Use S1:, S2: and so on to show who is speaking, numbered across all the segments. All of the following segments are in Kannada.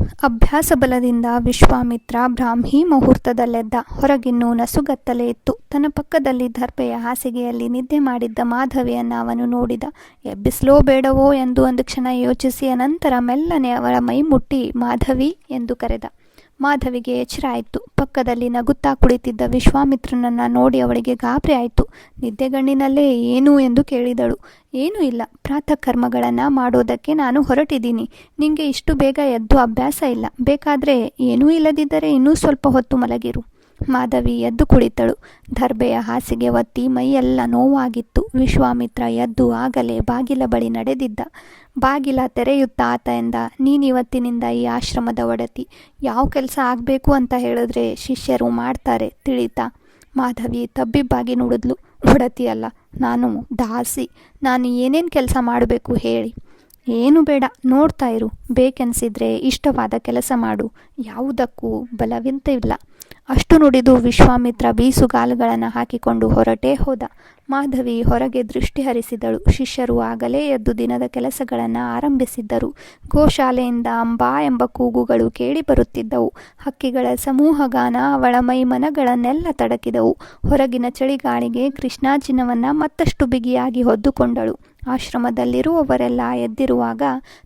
S1: ಅಭ್ಯಾಸ ಬಲದಿಂದ ವಿಶ್ವಾಮಿತ್ರ ಬ್ರಾಹ್ಮಿ ಮುಹೂರ್ತದಲ್ಲೆದ್ದ ಹೊರಗಿನ್ನೂ ನಸುಗತ್ತಲೇ ಇತ್ತು ತನ್ನ ಪಕ್ಕದಲ್ಲಿ ದರ್ಬೆಯ ಹಾಸಿಗೆಯಲ್ಲಿ ನಿದ್ದೆ ಮಾಡಿದ್ದ ಮಾಧವಿಯನ್ನು ಅವನು ನೋಡಿದ. ಎಬ್ಬಿಸ್ಲೋ ಬೇಡವೋ ಎಂದು ಒಂದು ಕ್ಷಣ ಯೋಚಿಸಿ ಅನಂತರ ಮೆಲ್ಲನೆ ಅವಳ ಮೈ ಮುಟ್ಟಿ ಮಾಧವಿ ಎಂದು ಕರೆದ. ಮಾಧವಿಗೆ ಎಚ್ಚರ ಆಯಿತು. ಪಕ್ಕದಲ್ಲಿ ನಗುತ್ತಾ ಕುಳಿತಿದ್ದ ವಿಶ್ವಾಮಿತ್ರನನ್ನು ನೋಡಿ ಅವಳಿಗೆ ಗಾಬರಿ ಆಯಿತು. ನಿದ್ದೆಗಣ್ಣಿನಲ್ಲೇ ಏನು ಎಂದು ಕೇಳಿದಳು. ಏನೂ ಇಲ್ಲ. ಪ್ರಾತಃ ಕರ್ಮಗಳನ್ನು ಮಾಡೋದಕ್ಕೆ ನಾನು ಹೊರಟಿದ್ದೀನಿ. ನಿಮಗೆ ಇಷ್ಟು ಬೇಗ ಎದ್ದು ಅಭ್ಯಾಸ ಇಲ್ಲ. ಬೇಕಾದರೆ ಏನೂ ಇಲ್ಲದಿದ್ದರೆ ಇನ್ನೂ ಸ್ವಲ್ಪ ಹೊತ್ತು ಮಲಗಿರು. ಮಾಧವಿ ಎದ್ದು ಕುಳಿತಳು. ದರ್ಬೆಯ ಹಾಸಿಗೆ ಒತ್ತಿ ಮೈಯೆಲ್ಲ ನೋವಾಗಿತ್ತು. ವಿಶ್ವಾಮಿತ್ರ ಎದ್ದು ಆಗಲೇ ಬಾಗಿಲ ಬಳಿ ನಡೆದಿದ್ದ. ಬಾಗಿಲ ತೆರೆಯುತ್ತಾ ಆತ ಎಂದ, ನೀನಿವತ್ತಿನಿಂದ ಈ ಆಶ್ರಮದ ಒಡತಿ. ಯಾವ ಕೆಲಸ ಆಗಬೇಕು ಅಂತ ಹೇಳಿದ್ರೆ ಶಿಷ್ಯರು ಮಾಡ್ತಾರೆ ತಿಳಿತಾ. ಮಾಧವಿ ತಬ್ಬಿಬ್ಬಾಗಿ ನುಡಿದ್ಲು. ಒಡತಿ ಅಲ್ಲ, ನಾನು ದಾಸಿ. ನಾನು ಏನೇನು ಕೆಲಸ ಮಾಡಬೇಕು ಹೇಳಿ. ಏನು ಬೇಡ, ನೋಡ್ತಾ ಇರು. ಬೇಕೆನಿಸಿದ್ರೆ ಇಷ್ಟವಾದ ಕೆಲಸ ಮಾಡು. ಯಾವುದಕ್ಕೂ ಬಲವಿಂತಿಲ್ಲ ಅಷ್ಟು ನುಡಿದು ವಿಶ್ವಾಮಿತ್ರ ಬೀಸುಗಾಲುಗಳನ್ನು ಹಾಕಿಕೊಂಡು ಹೊರಟೇ ಹೋದ. ಮಾಧವಿ ಹೊರಗೆ ದೃಷ್ಟಿ ಹರಿಸಿದಳು. ಶಿಷ್ಯರು ಆಗಲೇ ಎದ್ದು ದಿನದ ಕೆಲಸಗಳನ್ನು ಆರಂಭಿಸಿದ್ದರು. ಗೋಶಾಲೆಯಿಂದ ಅಂಬಾ ಎಂಬ ಕೂಗುಗಳು ಕೇಳಿ ಬರುತ್ತಿದ್ದವು. ಹಕ್ಕಿಗಳ ಸಮೂಹಗಾನ ಅವಳ ಮೈ ಮನಗಳನ್ನೆಲ್ಲ ತಡಕಿದವು. ಹೊರಗಿನ ಚಳಿಗಾಳಿಗೆ ಕೃಷ್ಣಾಜಿನವನ್ನು ಮತ್ತಷ್ಟು ಬಿಗಿಯಾಗಿ ಹೊದ್ದುಕೊಂಡಳು. ಆಶ್ರಮದಲ್ಲಿರುವವರೆಲ್ಲ ಎದ್ದಿರುವಾಗ,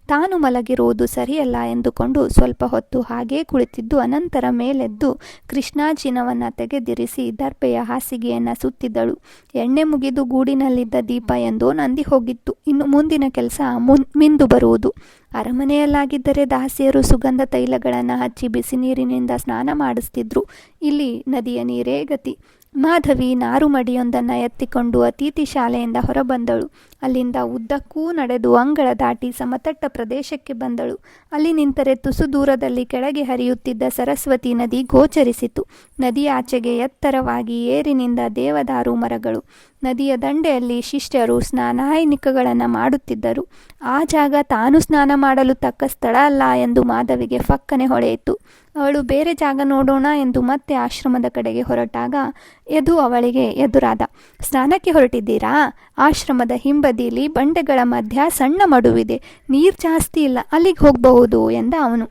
S1: ತಾನು ಮಲಗಿರುವುದು ಸರಿಯಲ್ಲ ಎಂದುಕೊಂಡು ಸ್ವಲ್ಪ ಹೊತ್ತು ಹಾಗೇ ಕುಳಿತಿದ್ದು, ಅನಂತರ ಮೇಲೆದ್ದು ಕೃಷ್ಣಾಜಿನವನ್ನು ತೆಗೆದಿರಿಸಿ ದರ್ಪೆಯ ಹಾಸಿಗೆಯನ್ನು ಸುತ್ತಿದ್ದಳು ಎಣ್ಣೆ ಮುಗಿದು ಗೂಡಿನಲ್ಲಿದ್ದ ದೀಪ ಎಂದು ನಂದಿ ಹೋಗಿತ್ತು. ಇನ್ನು ಮುಂದಿನ ಕೆಲಸ ಮುನ್, ಮಿಂದು ಬರುವುದು. ಅರಮನೆಯಲ್ಲಾಗಿದ್ದರೆ ದಾಸಿಯರು ಸುಗಂಧ ತೈಲಗಳನ್ನು ಹಚ್ಚಿ ಬಿಸಿ ನೀರಿನಿಂದ ಸ್ನಾನ ಮಾಡಿಸ್ತಿದ್ರು. ಇಲ್ಲಿ ನದಿಯ ನೀರೇ ಗತಿ. ಮಾಧವಿ ನಾರುಮಡಿಯೊಂದನ್ನು ಎತ್ತಿಕೊಂಡು ಅತಿಥಿ ಶಾಲೆಯಿಂದ ಹೊರಬಂದಳು. ಅಲ್ಲಿಂದ ಉದ್ದಕ್ಕೂ ನಡೆದು ಅಂಗಳ ದಾಟಿ ಸಮತಟ್ಟ ಪ್ರದೇಶಕ್ಕೆ ಬಂದಳು. ಅಲ್ಲಿ ನಿಂತರೆ ತುಸು ದೂರದಲ್ಲಿ ಕೆಳಗೆ ಹರಿಯುತ್ತಿದ್ದ ಸರಸ್ವತಿ ನದಿ ಗೋಚರಿಸಿತು. ನದಿ ಆಚೆಗೆ ಎತ್ತರವಾಗಿ ಏರಿನಿಂದ ದೇವದಾರು ಮರಗಳು. ನದಿಯ ದಂಡೆಯಲ್ಲಿ ಶಿಷ್ಯರು ಸ್ನಾನಾಯನಿಕಗಳನ್ನು ಮಾಡುತ್ತಿದ್ದರು. ಆ ಜಾಗ ತಾನು ಸ್ನಾನ ಮಾಡಲು ತಕ್ಕ ಸ್ಥಳ ಅಲ್ಲ ಎಂದು ಮಾಧವಿಗೆ ಫಕ್ಕನೆ ಹೊಳೆಯಿತು. ಅವಳು ಬೇರೆ ಜಾಗ ನೋಡೋಣ ಎಂದು ಮತ್ತೆ ಆಶ್ರಮದ ಕಡೆಗೆ ಹೊರಟಾಗ ಎದು ಅವಳಿಗೆ ಎದುರಾದ ಸ್ನಾನಕ್ಕೆ ಹೊರಟಿದ್ದೀರಾ? ಆಶ್ರಮದ ಹಿಂಬದಿಯಲ್ಲಿ ಬಂಡೆಗಳ ಮಧ್ಯ ಸಣ್ಣ ಮಡುವಿದೆ. ನೀರು ಜಾಸ್ತಿ ಇಲ್ಲ, ಅಲ್ಲಿಗೆ ಹೋಗಬಹುದು ಎಂದ ಅವನು.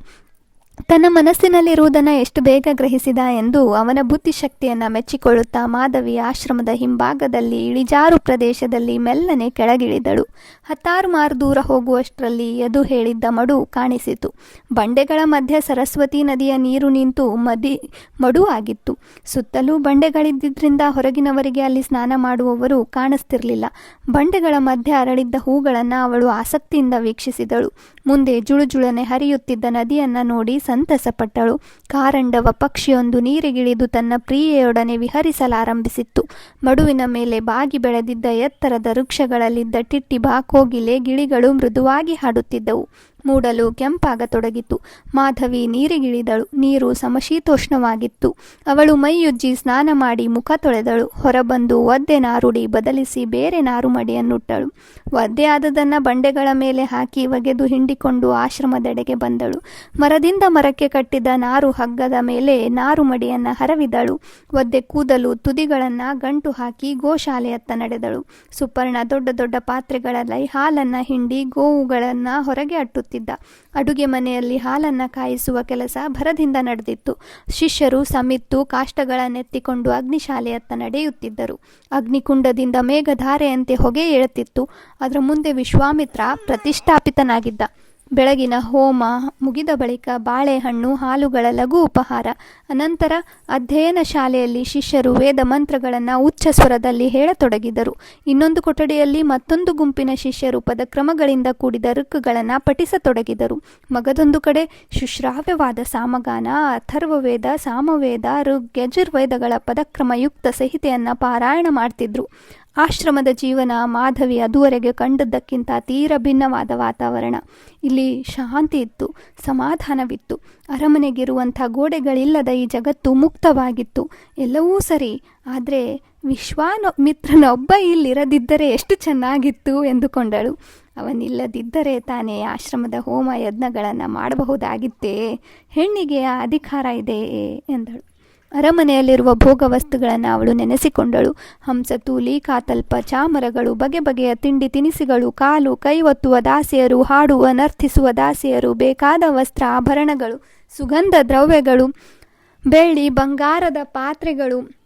S1: ತನ್ನ ಮನಸ್ಸಿನಲ್ಲಿರುವುದನ್ನು ಎಷ್ಟು ಬೇಗ ಗ್ರಹಿಸಿದ ಎಂದು ಅವನ ಬುದ್ಧಿಶಕ್ತಿಯನ್ನು ಮೆಚ್ಚಿಕೊಳ್ಳುತ್ತಾ ಮಾಧವಿ ಆಶ್ರಮದ ಹಿಂಭಾಗದಲ್ಲಿ ಇಳಿಜಾರು ಪ್ರದೇಶದಲ್ಲಿ ಮೆಲ್ಲನೆ ಕೆಳಗಿಳಿದಳು. ಹತ್ತಾರು ಮಾರು ದೂರ ಹೋಗುವಷ್ಟರಲ್ಲಿ ಎದು ಹೇಳಿದ್ದ ಮಡು ಕಾಣಿಸಿತು. ಬಂಡೆಗಳ ಮಧ್ಯೆ ಸರಸ್ವತಿ ನದಿಯ ನೀರು ನಿಂತು ಮದಿ, ಮಡು ಆಗಿತ್ತು. ಸುತ್ತಲೂ ಬಂಡೆಗಳಿದ್ದರಿಂದ ಹೊರಗಿನವರಿಗೆ ಅಲ್ಲಿ ಸ್ನಾನ ಮಾಡುವವರು ಕಾಣಿಸ್ತಿರಲಿಲ್ಲ. ಬಂಡೆಗಳ ಮಧ್ಯೆ ಅರಳಿದ್ದ ಹೂಗಳನ್ನು ಅವಳು ಆಸಕ್ತಿಯಿಂದ ವೀಕ್ಷಿಸಿದಳು. ಮುಂದೆ ಜುಳುಜುಳನೆ ಹರಿಯುತ್ತಿದ್ದ ನದಿಯನ್ನ ನೋಡಿ ಸಂತಸಪಟ್ಟಳು. ಕಾರಂಡವ ಪಕ್ಷಿಯೊಂದು ನೀರಿಗಿಳಿದು ತನ್ನ ಪ್ರಿಯೆಯೊಡನೆ ವಿಹರಿಸಲಾರಂಭಿಸಿತ್ತು. ಮಡುವಿನ ಮೇಲೆ ಬಾಗಿ ಬೆಳೆದಿದ್ದ ಎತ್ತರದ ವೃಕ್ಷಗಳಲ್ಲಿದ್ದ ಟಿಟ್ಟಿ ಬಾಕೋಗಿಲೆ ಗಿಳಿಗಳು ಮೃದುವಾಗಿ ಹಾಡುತ್ತಿದ್ದವು. ಮೂಡಲು ಕೆಂಪಾಗತೊಡಗಿತು. ಮಾಧವಿ ನೀರಿಗಿಳಿದಳು. ನೀರು ಸಮಶೀತೋಷ್ಣವಾಗಿತ್ತು. ಅವಳು ಮೈಯುಜ್ಜಿ ಸ್ನಾನ ಮಾಡಿ ಮುಖ ತೊಳೆದಳು. ಹೊರಬಂದು ಒದ್ದೆ ನಾರುಡಿ ಬದಲಿಸಿ ಬೇರೆ ನಾರುಮಡಿಯನ್ನುಟ್ಟಳು. ಒದ್ದೆ ಆದದನ್ನು ಬಂಡೆಗಳ ಮೇಲೆ ಹಾಕಿ ಒಗೆದು ಹಿಂಡಿಕೊಂಡು ಆಶ್ರಮದೆಡೆಗೆ ಬಂದಳು. ಮರದಿಂದ ಮರಕ್ಕೆ ಕಟ್ಟಿದ ನಾರು ಹಗ್ಗದ ಮೇಲೆ ನಾರು ಮಡಿಯನ್ನು ಹರವಿದಳು. ಒದ್ದೆ ಕೂದಲು ತುದಿಗಳನ್ನು ಗಂಟು ಹಾಕಿ ಗೋಶಾಲೆಯತ್ತ ನಡೆದಳು. ಸುಪರ್ಣ ದೊಡ್ಡ ದೊಡ್ಡ ಪಾತ್ರೆಗಳಲ್ಲಿ ಹಾಲನ್ನು ಹಿಂಡಿ ಗೋವುಗಳನ್ನು ಹೊರಗೆ ಅಟ್ಟುತ್ತಿದ್ದ ಅಡುಗೆ ಮನೆಯಲ್ಲಿ ಹಾಲನ್ನು ಕಾಯಿಸುವ ಕೆಲಸ ಭರದಿಂದ ನಡೆದಿತ್ತು. ಶಿಷ್ಯರು ಸಮಿತ್ತು ಕಾಷ್ಟಗಳನ್ನೆತ್ತಿಕೊಂಡು ಅಗ್ನಿಶಾಲೆಯತ್ತ ನಡೆಯುತ್ತಿದ್ದರು. ಅಗ್ನಿಕುಂಡದಿಂದ ಮೇಘಧಾರೆಯಂತೆ ಹೊಗೆ ಏಳುತ್ತಿತ್ತು. ಅದರ ಮುಂದೆ ವಿಶ್ವಾಮಿತ್ರ ಪ್ರತಿಷ್ಠಾಪಿತನಾಗಿದ್ದ. ಬೆಳಗಿನ ಹೋಮ ಮುಗಿದ ಬಳಿಕ ಬಾಳೆಹಣ್ಣು, ಹಾಲುಗಳ ಲಘು ಉಪಹಾರ. ಅನಂತರ ಅಧ್ಯಯನ ಶಾಲೆಯಲ್ಲಿ ಶಿಷ್ಯರು ವೇದ ಮಂತ್ರಗಳನ್ನು ಉಚ್ಚ ಸ್ವರದಲ್ಲಿ ಹೇಳತೊಡಗಿದರು. ಇನ್ನೊಂದು ಕೊಠಡಿಯಲ್ಲಿ ಮತ್ತೊಂದು ಗುಂಪಿನ ಶಿಷ್ಯರು ಪದಕ್ರಮಗಳಿಂದ ಕೂಡಿದ ಋಕ್ಕುಗಳನ್ನು ಪಠಿಸತೊಡಗಿದರು. ಮಗದೊಂದು ಕಡೆ ಶುಶ್ರಾವ್ಯವಾದ ಸಾಮಗಾನ, ಅಥರ್ವವೇದ, ಸಾಮವೇದ ಋಗ್ ಯಜುರ್ವೇದಗಳ ಪದಕ್ರಮಯುಕ್ತ ಸಹಿತೆಯನ್ನು ಪಾರಾಯಣ ಮಾಡ್ತಿದ್ರು. ಆಶ್ರಮದ ಜೀವನ ಮಾಧವಿ ಅದುವರೆಗೆ ಕಂಡದ್ದಕ್ಕಿಂತ ತೀರ ಭಿನ್ನವಾದ ವಾತಾವರಣ. ಇಲ್ಲಿ ಶಾಂತಿ ಇತ್ತು, ಸಮಾಧಾನವಿತ್ತು. ಅರಮನೆಗಿರುವಂಥ ಗೋಡೆಗಳಿಲ್ಲದ ಈ ಜಗತ್ತು ಮುಕ್ತವಾಗಿತ್ತು. ಎಲ್ಲವೂ ಸರಿ, ಆದರೆ ವಿಶ್ವಾನ ಮಿತ್ರನೊಬ್ಬ ಇಲ್ಲಿರದಿದ್ದರೆ ಎಷ್ಟು ಚೆನ್ನಾಗಿತ್ತು ಎಂದುಕೊಂಡಳು. ಅವನಿಲ್ಲದಿದ್ದರೆ ತಾನೇ ಆಶ್ರಮದ ಹೋಮ ಯಜ್ಞಗಳನ್ನು ಮಾಡಬಹುದಾಗಿತ್ತೇ ಹೆಣ್ಣಿಗೆ ಅಧಿಕಾರ ಇದೆಯೇ ಎಂದಳು. ಅರಮನೆಯಲ್ಲಿರುವ ಭೋಗವಸ್ತುಗಳನ್ನು ಅವಳು ನೆನೆಸಿಕೊಂಡಳು. ಹಂಸತೂಲಿ, ಕಾತಲ್ಪ, ಚಾಮರಗಳು, ಬಗೆ ಬಗೆಯ ತಿಂಡಿ ತಿನಿಸುಗಳು, ಕಾಲು, ಕೈ ಒತ್ತುವ ದಾಸಿಯರು, ಹಾಡುವ, ನರ್ತಿಸುವ ದಾಸಿಯರು, ಬೇಕಾದ ವಸ್ತ್ರ ಆಭರಣಗಳು, ಸುಗಂಧ ದ್ರವ್ಯಗಳು, ಬೆಳ್ಳಿ, ಬಂಗಾರದ ಪಾತ್ರೆಗಳು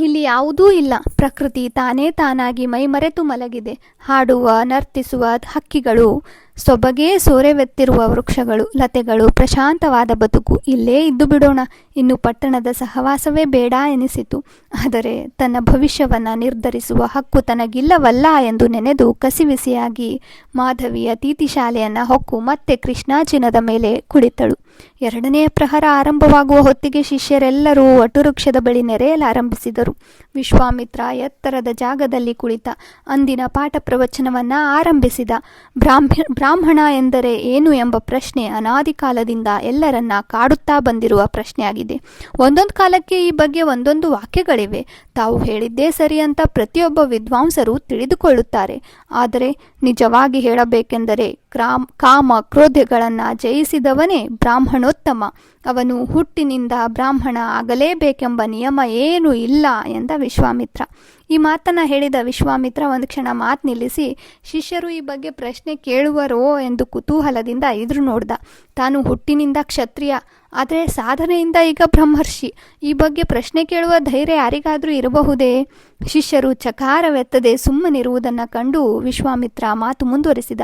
S1: ಇಲ್ಲಿ ಯಾವುದೂ ಇಲ್ಲ. ಪ್ರಕೃತಿ ತಾನೇ ತಾನಾಗಿ ಮೈಮರೆತು ಮಲಗಿದೆ. ಹಾಡುವ, ನರ್ತಿಸುವ ಹಕ್ಕಿಗಳು, ಸೊಬಗೇ ಸೋರೆವೆತ್ತಿರುವ ವೃಕ್ಷಗಳು, ಲತೆಗಳು, ಪ್ರಶಾಂತವಾದ ಬದುಕು. ಇಲ್ಲೇ ಇದ್ದು ಬಿಡೋಣ. ಇನ್ನು ಪಟ್ಟಣದ ಸಹವಾಸವೇ ಬೇಡ ಎನಿಸಿತು. ಆದರೆ ತನ್ನ ಭವಿಷ್ಯವನ್ನು ನಿರ್ಧರಿಸುವ ಹಕ್ಕು ತನಗಿಲ್ಲವಲ್ಲ ಎಂದು ನೆನೆದು ಕಸಿವಿಸಿಯಾಗಿ ಮಾಧವಿ ಅತಿಥಿ ಶಾಲೆಯನ್ನು ಹೊಕ್ಕು ಮತ್ತೆ ಕೃಷ್ಣಾಜಿನದ ಮೇಲೆ ಕುಳಿತಳು. ಎರಡನೆಯ ಪ್ರಹರ ಆರಂಭವಾಗುವ ಹೊತ್ತಿಗೆ ಶಿಷ್ಯರೆಲ್ಲರೂ ವಟುವೃಕ್ಷದ ಬಳಿ ನೆರೆಯಲಾರಂಭಿಸಿದರು ವಿಶ್ವಾಮಿತ್ರ ಎತ್ತರದ ಜಾಗದಲ್ಲಿ ಕುಳಿತ ಅಂದಿನ ಪಾಠ ಪ್ರವಚನವನ್ನ ಆರಂಭಿಸಿದ. ಬ್ರಾಹ್ಮ, ಬ್ರಾಹ್ಮಣ ಎಂದರೆ ಏನು ಎಂಬ ಪ್ರಶ್ನೆ ಅನಾದಿ ಕಾಲದಿಂದ ಎಲ್ಲರನ್ನ ಕಾಡುತ್ತಾ ಬಂದಿರುವ ಪ್ರಶ್ನೆಯಾಗಿದೆ. ಒಂದೊಂದು ಕಾಲಕ್ಕೆ ಈ ಬಗ್ಗೆ ಒಂದೊಂದು ವಾಕ್ಯಗಳಿವೆ. ತಾವು ಹೇಳಿದ್ದೇ ಸರಿ ಅಂತ ಪ್ರತಿಯೊಬ್ಬ ವಿದ್ವಾಂಸರು ತಿಳಿದುಕೊಳ್ಳುತ್ತಾರೆ. ಆದರೆ ನಿಜವಾಗಿ ಹೇಳಬೇಕೆಂದರೆ ಕ್ರಾಮ್ ಕಾಮ ಕ್ರೋಧಗಳನ್ನು ಜಯಿಸಿದವನೇ ಬ್ರಾಹ್ಮಣೋತ್ತಮ ಅವನು ಹುಟ್ಟಿನಿಂದ ಬ್ರಾಹ್ಮಣ ಆಗಲೇಬೇಕೆಂಬ ನಿಯಮ ಏನೂ ಇಲ್ಲ ಎಂದ ವಿಶ್ವಾಮಿತ್ರ. ಈ ಮಾತನ್ನ ಹೇಳಿದ ವಿಶ್ವಾಮಿತ್ರ ಒಂದು ಕ್ಷಣ ಮಾತು ನಿಲ್ಲಿಸಿ, ಶಿಷ್ಯರು ಈ ಬಗ್ಗೆ ಪ್ರಶ್ನೆ ಕೇಳುವರೋ ಎಂದು ಕುತೂಹಲದಿಂದ ಎದುರು ನೋಡ್ದ. ತಾನು ಹುಟ್ಟಿನಿಂದ ಕ್ಷತ್ರಿಯ, ಆದರೆ ಸಾಧನೆಯಿಂದ ಈಗ ಬ್ರಹ್ಮರ್ಷಿ. ಈ ಬಗ್ಗೆ ಪ್ರಶ್ನೆ ಕೇಳುವ ಧೈರ್ಯ ಯಾರಿಗಾದರೂ ಇರಬಹುದೇ? ಶಿಷ್ಯರು ಚಕಾರವೆತ್ತದೆ ಸುಮ್ಮನಿರುವುದನ್ನು ಕಂಡು ವಿಶ್ವಾಮಿತ್ರ ಮಾತು ಮುಂದುವರಿಸಿದ.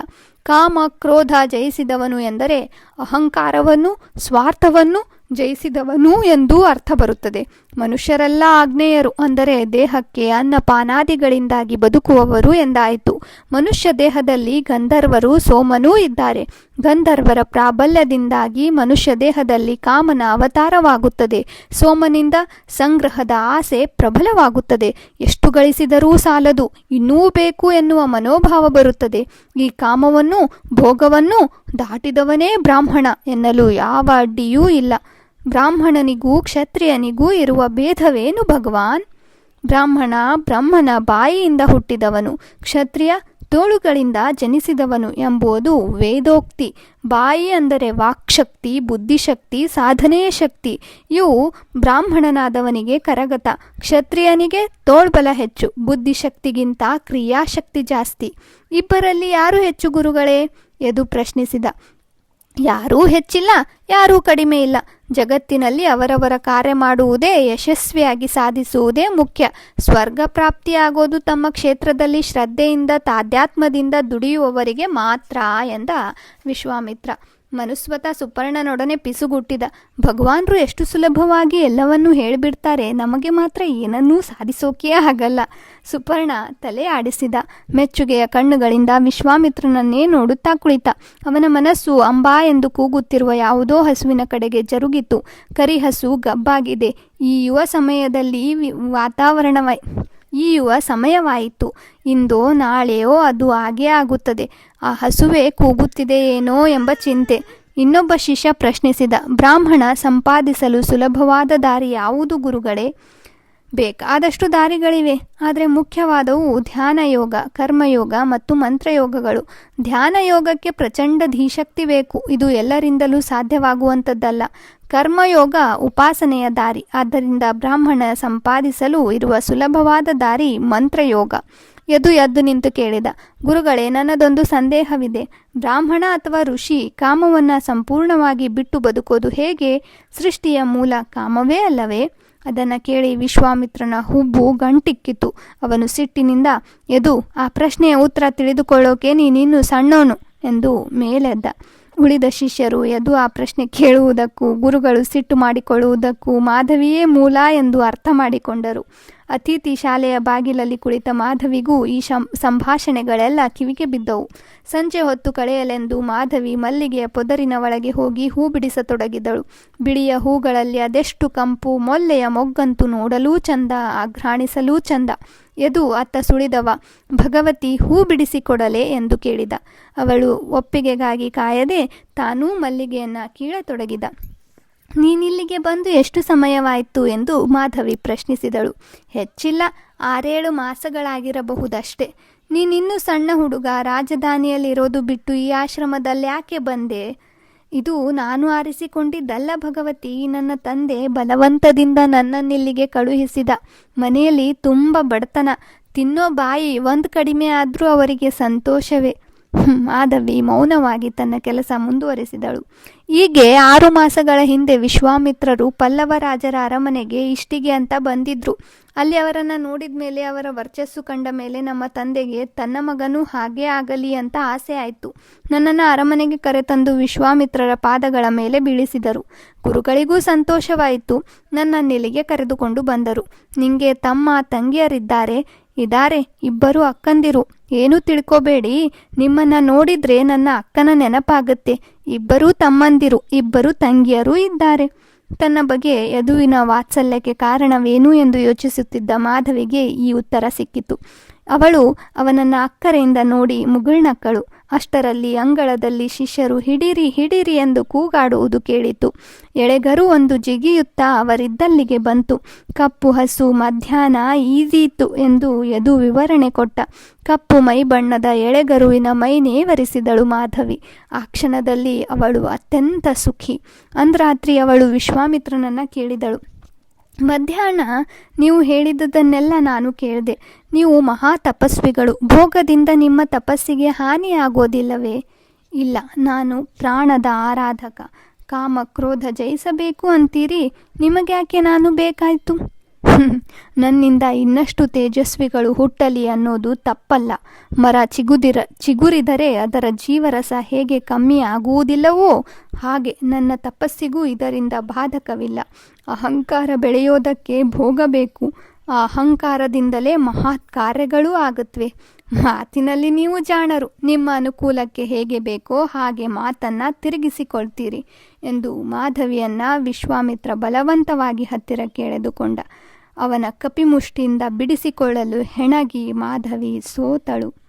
S1: ಕಾಮ ಕ್ರೋಧ ಜಯಿಸಿದವನು ಎಂದರೆ ಅಹಂಕಾರವನ್ನು ಸ್ವಾರ್ಥವನ್ನು ಜಯಿಸಿದವನು ಎಂದು ಅರ್ಥ ಬರುತ್ತದೆ. ಮನುಷ್ಯರೆಲ್ಲ ಆಗ್ನೇಯರು ಅಂದರೆ ದೇಹಕ್ಕೆ ಅನ್ನಪಾನಾದಿಗಳಿಂದಾಗಿ ಬದುಕುವವರು ಎಂದಾಯಿತು. ಮನುಷ್ಯ ದೇಹದಲ್ಲಿ ಗಂಧರ್ವರು ಸೋಮನೂ ಇದ್ದಾರೆ. ಗಂಧರ್ವರ ಪ್ರಾಬಲ್ಯದಿಂದಾಗಿ ಮನುಷ್ಯ ದೇಹದಲ್ಲಿ ಕಾಮನ ಅವತಾರವಾಗುತ್ತದೆ. ಸೋಮನಿಂದ ಸಂಗ್ರಹದ ಆಸೆ ಪ್ರಬಲವಾಗುತ್ತದೆ. ಎಷ್ಟು ಗಳಿಸಿದರೂ ಸಾಲದು, ಇನ್ನೂ ಬೇಕು ಎನ್ನುವ ಮನೋಭಾವ ಬರುತ್ತದೆ. ಈ ಕಾಮವನ್ನು ಭೋಗವನ್ನು ದಾಟಿದವನೇ ಬ್ರಾಹ್ಮಣ ಎನ್ನಲು ಯಾವ ಅಡ್ಡಿಯೂ ಇಲ್ಲ. ಬ್ರಾಹ್ಮಣನಿಗೂ ಕ್ಷತ್ರಿಯನಿಗೂ ಇರುವ ಭೇದವೇನು ಭಗವಾನ್? ಬ್ರಾಹ್ಮಣ ಬ್ರಹ್ಮನ ಬಾಯಿಯಿಂದ ಹುಟ್ಟಿದವನು, ಕ್ಷತ್ರಿಯ ತೋಳುಗಳಿಂದ ಜನಿಸಿದವನು ಎಂಬುದು ವೇದೋಕ್ತಿ. ಬಾಯಿ ಅಂದರೆ ವಾಕ್ಶಕ್ತಿ, ಬುದ್ಧಿಶಕ್ತಿ, ಸಾಧನೆಯ ಶಕ್ತಿ. ಇವು ಬ್ರಾಹ್ಮಣನಾದವನಿಗೆ ಕರಗತ, ಕ್ಷತ್ರಿಯನಿಗೆ ತೋಳ್ಬಲ ಹೆಚ್ಚು, ಬುದ್ಧಿಶಕ್ತಿಗಿಂತ ಕ್ರಿಯಾಶಕ್ತಿ ಜಾಸ್ತಿ. ಇಬ್ಬರಲ್ಲಿ ಯಾರು ಹೆಚ್ಚು ಗುರುಗಳೇ? ಎಂದು ಪ್ರಶ್ನಿಸಿದ. ಯಾರೂ ಹೆಚ್ಚಿಲ್ಲ, ಯಾರೂ ಕಡಿಮೆ ಇಲ್ಲ. ಜಗತ್ತಿನಲ್ಲಿ ಅವರವರ ಕಾರ್ಯ ಮಾಡುವುದೇ ಯಶಸ್ವಿಯಾಗಿ ಸಾಧಿಸುವುದೇ ಮುಖ್ಯ. ಸ್ವರ್ಗ ಪ್ರಾಪ್ತಿಯಾಗೋದು ತಮ್ಮ ಕ್ಷೇತ್ರದಲ್ಲಿ ಶ್ರದ್ಧೆಯಿಂದ ತಾಧ್ಯಾತ್ಮದಿಂದ ದುಡಿಯುವವರಿಗೆ ಮಾತ್ರ ಎಂದ ವಿಶ್ವಾಮಿತ್ರ. ಮನುಸ್ವತ ಸುಪರ್ಣನೊಡನೆ ಪಿಸುಗುಟ್ಟಿದ. ಭಗವಾನ್ರು ಎಷ್ಟು ಸುಲಭವಾಗಿ ಎಲ್ಲವನ್ನೂ ಹೇಳಿಬಿಡ್ತಾರೆ, ನಮಗೆ ಮಾತ್ರ ಏನನ್ನೂ ಸಾಧಿಸೋಕೆ ಆಗಲ್ಲ. ಸುಪರ್ಣ ತಲೆ ಆಡಿಸಿದ. ಮೆಚ್ಚುಗೆಯ ಕಣ್ಣುಗಳಿಂದ ವಿಶ್ವಾಮಿತ್ರನನ್ನೇ ನೋಡುತ್ತಾ ಕುಳಿತ. ಅವನ ಮನಸ್ಸು ಅಂಬಾ ಎಂದು ಕೂಗುತ್ತಿರುವ ಯಾವುದೋ ಹಸುವಿನ ಕಡೆಗೆ ಜರುಗಿತು. ಕರಿಹಸು ಗಬ್ಬಾಗಿದೆ. ಈ ಯುವ ಸಮಯದಲ್ಲಿ ವಾತಾವರಣವ ಈ ಯುವ ಸಮಯವಾಯಿತು. ಇಂದೋ ನಾಳೆಯೋ ಅದು ಹಾಗೇ ಆಗುತ್ತದೆ. ಆ ಹಸುವೆ ಕೂಗುತ್ತಿದೆಯೇನೋ ಎಂಬ ಚಿಂತೆ. ಇನ್ನೊಬ್ಬ ಶಿಷ್ಯ ಪ್ರಶ್ನಿಸಿದ, ಬ್ರಾಹ್ಮಣ ಸಂಪಾದಿಸಲು ಸುಲಭವಾದ ದಾರಿ ಯಾವುದು ಗುರುಗಳೇ? ಬೇಕಾದಷ್ಟು ದಾರಿಗಳಿವೆ, ಆದರೆ ಮುಖ್ಯವಾದವು ಧ್ಯಾನ ಯೋಗ ಕರ್ಮಯೋಗ ಮತ್ತು ಮಂತ್ರಯೋಗಗಳು. ಧ್ಯಾನ ಯೋಗಕ್ಕೆ ಪ್ರಚಂಡ ಧೀಶಕ್ತಿ ಬೇಕು. ಇದು ಎಲ್ಲರಿಂದಲೂ ಸಾಧ್ಯವಾಗುವಂಥದ್ದಲ್ಲ. ಕರ್ಮಯೋಗ ಉಪಾಸನೆಯ ದಾರಿ. ಆದ್ದರಿಂದ ಬ್ರಾಹ್ಮಣ ಸಂಪಾದಿಸಲು ಇರುವ ಸುಲಭವಾದ ದಾರಿ ಮಂತ್ರಯೋಗ. ಎದು ಎದ್ದು ನಿಂತು ಕೇಳಿದ. ಗುರುಗಳೇ, ನನ್ನದೊಂದು ಸಂದೇಹವಿದೆ. ಬ್ರಾಹ್ಮಣ ಅಥವಾ ಋಷಿ ಕಾಮವನ್ನು ಸಂಪೂರ್ಣವಾಗಿ ಬಿಟ್ಟು ಬದುಕೋದು ಹೇಗೆ? ಸೃಷ್ಟಿಯ ಮೂಲ ಕಾಮವೇ ಅಲ್ಲವೇ? ಅದನ್ನು ಕೇಳಿ ವಿಶ್ವಾಮಿತ್ರನ ಹುಬ್ಬು ಗಂಟಿಕ್ಕಿತು. ಅವನು ಸಿಟ್ಟಿನಿಂದ ಎದು ಆ ಪ್ರಶ್ನೆಯ ಉತ್ತರ ತಿಳಿದುಕೊಳ್ಳೋಕೆ ನೀನಿನ್ನು ಸಣ್ಣವನು ಎಂದು ಮೇಲೆದ್ದ. ಉಳಿದ ಶಿಷ್ಯರು ಎದು ಆ ಪ್ರಶ್ನೆ ಕೇಳುವುದಕ್ಕೂ ಗುರುಗಳು ಸಿಟ್ಟು ಮಾಡಿಕೊಳ್ಳುವುದಕ್ಕೂ ಮಾಧವಿಯೇ ಮೂಲ ಎಂದು ಅರ್ಥ ಮಾಡಿಕೊಂಡರು. ಅತಿಥಿ ಶಾಲೆಯ ಬಾಗಿಲಲ್ಲಿ ಕುಳಿತ ಮಾಧವಿಗೂ ಈ ಸಂಭಾಷಣೆಗಳೆಲ್ಲ ಕಿವಿಗೆ ಬಿದ್ದವು. ಸಂಜೆ ಹೊತ್ತು ಕಳೆಯಲೆಂದು ಮಾಧವಿ ಮಲ್ಲಿಗೆಯ ಪೊದರಿನ ಒಳಗೆ ಹೋಗಿ ಹೂ ಬಿಡಿಸತೊಡಗಿದಳು. ಬಿಳಿಯ ಹೂಗಳಲ್ಲಿ ಅದೆಷ್ಟು ಕಂಪು, ಮೊಲ್ಲೆಯ ಮೊಗ್ಗಂತು ನೋಡಲೂ ಚಂದ, ಆಘ್ರಾಣಿಸಲೂ ಚಂದ. ಎದು ಅತ್ತ ಸುಳಿದವ, ಭಗವತಿ ಹೂ ಬಿಡಿಸಿಕೊಡಲೆ ಎಂದು ಕೇಳಿದ. ಅವಳು ಒಪ್ಪಿಗೆಗಾಗಿ ಕಾಯದೆ ತಾನೂ ಮಲ್ಲಿಗೆಯನ್ನ ಕೀಳತೊಡಗಿದ. ನೀನಿಲ್ಲಿಗೆ ಬಂದು ಎಷ್ಟು ಸಮಯವಾಯಿತು ಎಂದು ಮಾಧವಿ ಪ್ರಶ್ನಿಸಿದಳು. ಹೆಚ್ಚಿಲ್ಲ, ಆರೇಳು ಮಾಸಗಳಾಗಿರಬಹುದಷ್ಟೇ. ನೀನಿನ್ನು ಸಣ್ಣ ಹುಡುಗ, ರಾಜಧಾನಿಯಲ್ಲಿರೋದು ಬಿಟ್ಟು ಈ ಆಶ್ರಮದಲ್ಲಿ ಯಾಕೆ ಬಂದೆ? ಇದು ನಾನು ಆರಿಸಿಕೊಂಡಿದ್ದಲ್ಲ ಭಗವತಿ, ನನ್ನ ತಂದೆ ಬಲವಂತದಿಂದ ನನ್ನನ್ನಿಲ್ಲಿಗೆ ಕಳುಹಿಸಿದ. ಮನೆಯಲ್ಲಿ ತುಂಬ ಬಡತನ, ತಿನ್ನೋ ಬಾಯಿ ಒಂದು ಕಡಿಮೆ ಆದರೂ ಅವರಿಗೆ ಸಂತೋಷವೇ. ಮಾಧವಿ ಮೌನವಾಗಿ ತನ್ನ ಕೆಲಸ ಮುಂದುವರಿಸಿದಳು. ಹೀಗೆ ಆರು ಮಾಸಗಳ ಹಿಂದೆ ವಿಶ್ವಾಮಿತ್ರರು ಪಲ್ಲವ ರಾಜರ ಅರಮನೆಗೆ ಇಷ್ಟಿಗೆ ಅಂತ ಬಂದಿದ್ರು. ಅಲ್ಲಿ ಅವರನ್ನು ನೋಡಿದ ಮೇಲೆ ಅವರ ವರ್ಚಸ್ಸು ಕಂಡ ಮೇಲೆ ನಮ್ಮ ತಂದೆಗೆ, ತನ್ನ ಮಗನೂ ಹಾಗೆ ಆಗಲಿ ಅಂತ ಆಸೆ ಆಯಿತು. ನನ್ನನ್ನು ಅರಮನೆಗೆ ಕರೆತಂದು ವಿಶ್ವಾಮಿತ್ರರ ಪಾದಗಳ ಮೇಲೆ ಬೀಳಿಸಿದರು. ಗುರುಗಳಿಗೂ ಸಂತೋಷವಾಯಿತು. ನನ್ನ ನೆಲೆಗೆ ಕರೆದುಕೊಂಡು ಬಂದರು. ನಿಂಗೆ ತಮ್ಮ ತಂಗಿಯರಿದ್ದಾರೆ. ಇದ್ದಾರೆ ಇಬ್ಬರು ಅಕ್ಕಂದಿರು. ಏನೂ ತಿಳ್ಕೋಬೇಡಿ. ನಿಮ್ಮನ್ನ ನೋಡಿದ್ರೆ ನನ್ನ ಅಕ್ಕನ ನೆನಪಾಗುತ್ತೆ. ಇಬ್ಬರೂ ತಮ್ಮಂದಿರು, ಇಬ್ಬರು ತಂಗಿಯರು ಇದ್ದಾರೆ. ತನ್ನ ಬಗ್ಗೆ ಯದುವಿನ ವಾತ್ಸಲ್ಯಕ್ಕೆ ಕಾರಣವೇನು ಎಂದು ಯೋಚಿಸುತ್ತಿದ್ದ ಮಾಧವಿಗೆ ಈ ಉತ್ತರ ಸಿಕ್ಕಿತು. ಅವಳು ಅವನನ್ನ ಅಕ್ಕರೆಯಿಂದ ನೋಡಿ ಮುಗುಳ್ನಕ್ಕಳು. ಅಷ್ಟರಲ್ಲಿ ಅಂಗಳದಲ್ಲಿ ಶಿಷ್ಯರು, ಹಿಡಿರಿ ಹಿಡಿರಿ ಎಂದು ಕೂಗಾಡುವುದು ಕೇಳಿತು. ಎಳೆಗರು ಒಂದು ಜಿಗಿಯುತ್ತಾ ಅವರಿದ್ದಲ್ಲಿಗೆ ಬಂತು. ಕಪ್ಪು ಹಸು ಮಧ್ಯಾಹ್ನ ಈದೀತು ಎಂದು ಯದು ವಿವರಣೆ ಕೊಟ್ಟ. ಕಪ್ಪು ಮೈ ಬಣ್ಣದ ಎಳೆಗರುವಿನ ಮೈ ನೇವರಿಸಿದಳು ಮಾಧವಿ. ಆ ಕ್ಷಣದಲ್ಲಿ ಅವಳು ಅತ್ಯಂತ ಸುಖಿ. ಅಂದ್ರಾತ್ರಿ ಅವಳು ವಿಶ್ವಾಮಿತ್ರನನ್ನ ಕೇಳಿದಳು. ಮಧ್ಯಾಹ್ನ ನೀವು ಹೇಳಿದುದನ್ನೆಲ್ಲ ನಾನು ಕೇಳಿದೆ. ನೀವು ಮಹಾ ತಪಸ್ವಿಗಳು. ಭೋಗದಿಂದ ನಿಮ್ಮ ತಪಸ್ಸಿಗೆ ಹಾನಿಯಾಗೋದಿಲ್ಲವೇ? ಇಲ್ಲ, ನಾನು ಪ್ರಾಣದ ಆರಾಧಕ. ಕಾಮ ಕ್ರೋಧ ಜಯಿಸಬೇಕು ಅಂತೀರಿ. ನಿಮಗ್ಯಾಕೆ ನಾನು ಬೇಕಾಯಿತು? ನನ್ನಿಂದ ಇನ್ನಷ್ಟು ತೇಜಸ್ವಿಗಳು ಹುಟ್ಟಲಿ ಅನ್ನೋದು ತಪ್ಪಲ್ಲ. ಮರ ಚಿಗುದಿರ, ಚಿಗುರಿದರೆ ಅದರ ಜೀವರಸ ಹೇಗೆ ಕಮ್ಮಿ ಆಗುವುದಿಲ್ಲವೋ ಹಾಗೆ ನನ್ನ ತಪಸ್ಸಿಗೂ ಇದರಿಂದ ಬಾಧಕವಿಲ್ಲ. ಅಹಂಕಾರ ಬೆಳೆಯೋದಕ್ಕೆ ಭೋಗಬೇಕು ಆ ಅಹಂಕಾರದಿಂದಲೇ ಮಹತ್ ಕಾರ್ಯಗಳೂ ಆಗುತ್ತವೆ ಮಾತಿನಲ್ಲಿ ನೀವು ಜಾಣರು. ನಿಮ್ಮ ಅನುಕೂಲಕ್ಕೆ ಹೇಗೆ ಬೇಕೋ ಹಾಗೆ ಮಾತನ್ನ ತಿರುಗಿಸಿಕೊಳ್ತೀರಿ ಎಂದು ಮಾಧವಿಯನ್ನ ವಿಶ್ವಾಮಿತ್ರ ಬಲವಂತವಾಗಿ ಹತ್ತಿರ ಎಳೆದುಕೊಂಡ ಅವನ ಕಪಿಮುಷ್ಟಿಯಿಂದ ಬಿಡಿಸಿಕೊಳ್ಳಲು ಹೆಣಗಿ ಮಾಧವಿ ಸೋತಳು.